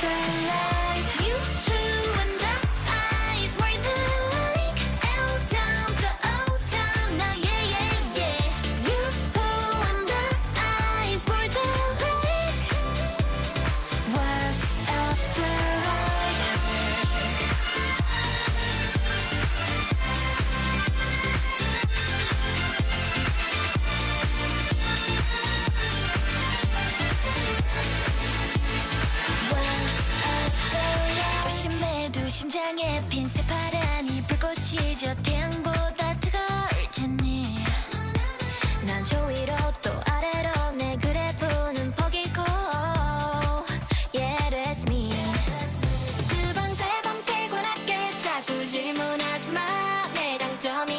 there 심장에 핀새 파란이 불꽃이 저 태양보다 뜨거울 테니 난저 위로 또 아래로 내 그래프는 퍼기고 Yeah that's me 두번 세 번 퇴근할게 자꾸 질문하지 마내 장점이